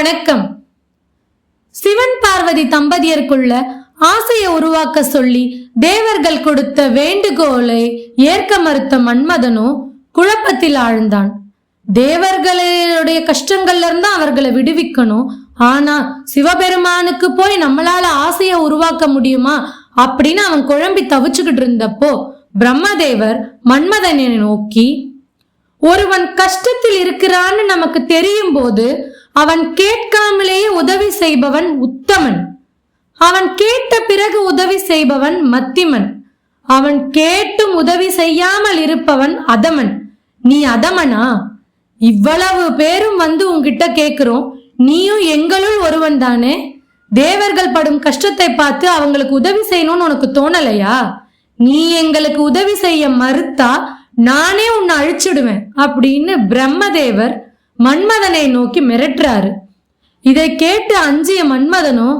வணக்கம். சிவன் பார்வதி தம்பதியருக்குள்ள ஆசையை உருவாக்க சொல்லி தேவர்கள் கொடுத்த வேண்டுகோளை ஏற்க மறுத்த மன்மதனோ குழப்பத்தில் ஆழ்ந்தான். தேவர்களுடைய கஷ்டங்கள்ல இருந்து அவர்களை விடுவிக்கணும் ஆனா சிவபெருமானுக்கு போய் நம்மளால ஆசையை உருவாக்க முடியுமா அப்படின்னு அவன் குழம்பி தவிச்சுக்கிட்டு இருந்தப்போ பிரம்மதேவர் மன்மதனை நோக்கி ஒருவன் கஷ்டத்தில் இருக்கிறான்னு நமக்கு தெரியும் போது அவன் கேட்காமலேயே உதவி செய்பவன் உத்தமன். அவன் கேட்ட பிறகு உதவி செய்பவன் மத்திமன். அவன் கேட்டும் உதவி செய்யாமல் இருப்பவன் அதமன். நீ அதமனா? இவ்வளவு பேரும் வந்து உன்கிட்ட கேட்கிறோம் நீயும் எங்களுள் ஒருவன் தானே? தேவர்கள் படும் கஷ்டத்தை பார்த்து அவங்களுக்கு உதவி செய்யணும்னு உனக்கு தோணலையா? நீ எங்களுக்கு உதவி செய்ய மறுத்தா நானே உன்னை அழிச்சிடுவேன். அப்படின்னு பிரம்மதேவர் மன்மதனை நோக்கி மிரட்டுறாரு. இதை கேட்டு அஞ்சிய மன்மதனோ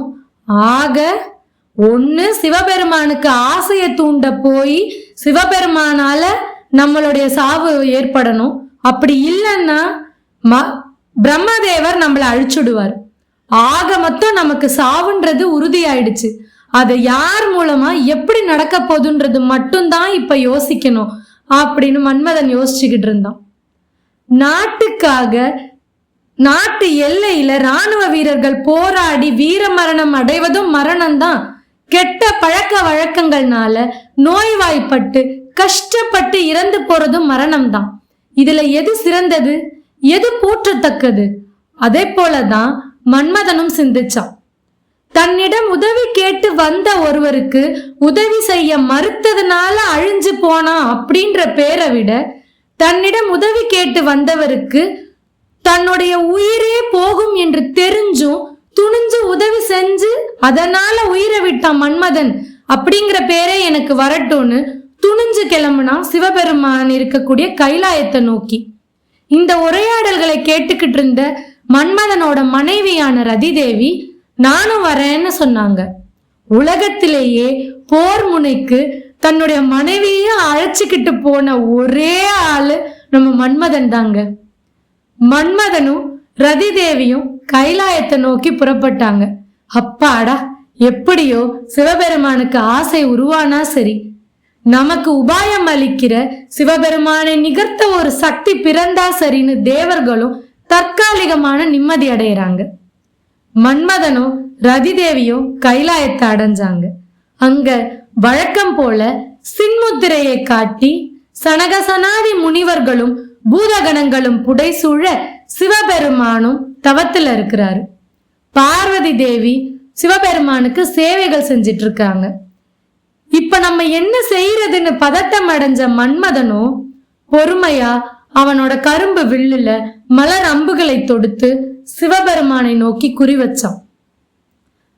ஆக ஒன்று சிவபெருமானுக்கு ஆசையை தூண்ட போய் சிவபெருமானால நம்மளுடைய சாவு ஏற்படணும். அப்படி இல்லைன்னா ம பிரம்மதேவர் நம்மளை அழிச்சுடுவார். ஆக மொத்தம் நமக்கு சாவுன்றது உறுதியாயிடுச்சு. அதை யார் மூலமா எப்படி நடக்க போகுதுன்றது மட்டும்தான் இப்ப யோசிக்கணும் அப்படின்னு மன்மதன் யோசிச்சுக்கிட்டு இருந்தான். நாட்டுக்காக நாட்டு எல்லையில ராணுவ வீரர்கள் போராடி வீர மரணம் அடைவதும் மரணம்தான். கெட்ட பழக்க வழக்கங்கள்னால நோய்வாய்ப்பட்டு கஷ்டப்பட்டு இறந்து போறதும் மரணம்தான். இதுல எது சிறந்தது? எது போற்றத்தக்கது? அதே போலதான் மன்மதனும் சிந்திச்சான். தன்னிடம் உதவி கேட்டு வந்த ஒருவருக்கு உதவி செய்ய மறுத்ததுனால அழிஞ்சு போனான் அப்படின்ற பேரை விட தன்னிடம் உதவி கேட்டு வந்தவருக்கு தன்னுடைய உயிரே போகும் என்று தெரிஞ்சும் துணிஞ்சு உதவி செஞ்சு அதனால உயிரை விட்டான் மன்மதன் அப்படிங்கிற பேரே எனக்கு வரட்டும்னு துணிஞ்சு கிளம்புனா சிவபெருமான் இருக்கக்கூடிய கைலாயத்தை நோக்கி. இந்த உரையாடல்களை கேட்டுக்கிட்டு இருந்த மன்மதனோட மனைவியான ரதிதேவி நானும் வரேன்னு சொன்னாங்க. உலகத்திலேயே போர் முனைக்கு தன்னுடைய மனைவியையும் அழைச்சிக்கிட்டு போன ஒரே ஆளு நம்ம மன்மதன் தாங்க. மன்மதனும் ரதி தேவியும் கைலாயத்தை நோக்கி புறப்பட்டாங்க. அப்பாடா எப்படியோ சிவபெருமானுக்கு ஆசை உருவானா சரி. நமக்கு உபாயம் அளிக்கிற சிவபெருமானை நிகர்த்த ஒரு சக்தி பிறந்தா சரின்னு தேவர்களும் தற்காலிகமான நிம்மதி அடையிறாங்க. மன்மதனும் ரதிதேவியும் கைலாயத்தை அடைஞ்சாங்க. அங்க வழக்கம் போல சின்முத்திரையை காட்டி சனகசனாதி முனிவர்களும் பூதகணங்களும் புடைசூழ சிவபெருமானும் தவத்துல இருக்கிறாரு. பார்வதி தேவி சிவபெருமானுக்கு சேவைகள் செஞ்சிட்டு இருக்காங்க இப்ப நம்ம என்ன செய்யறதுன்னு பதட்டம் அடைஞ்ச மன்மதனோ பொறுமையா அவனோட கரும்பு வில்லுல மலர் அம்புகளை தொடுத்து சிவபெருமானை நோக்கி குறி வச்சான்.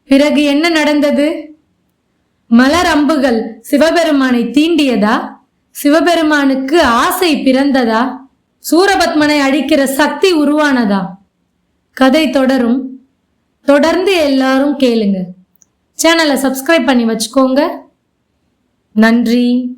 பிறகு என்ன நடந்தது? மலர் அம்புகள் சிவபெருமானை தீண்டியதா? சிவபெருமானுக்கு ஆசை பிறந்ததா? சூரபத்மனை அழிக்கிற சக்தி உருவானதா? கதை தொடரும். தொடர்ந்து எல்லாரும் கேளுங்க. சேனலை சப்ஸ்கிரைப் பண்ணி வச்சுக்கோங்க. நன்றி.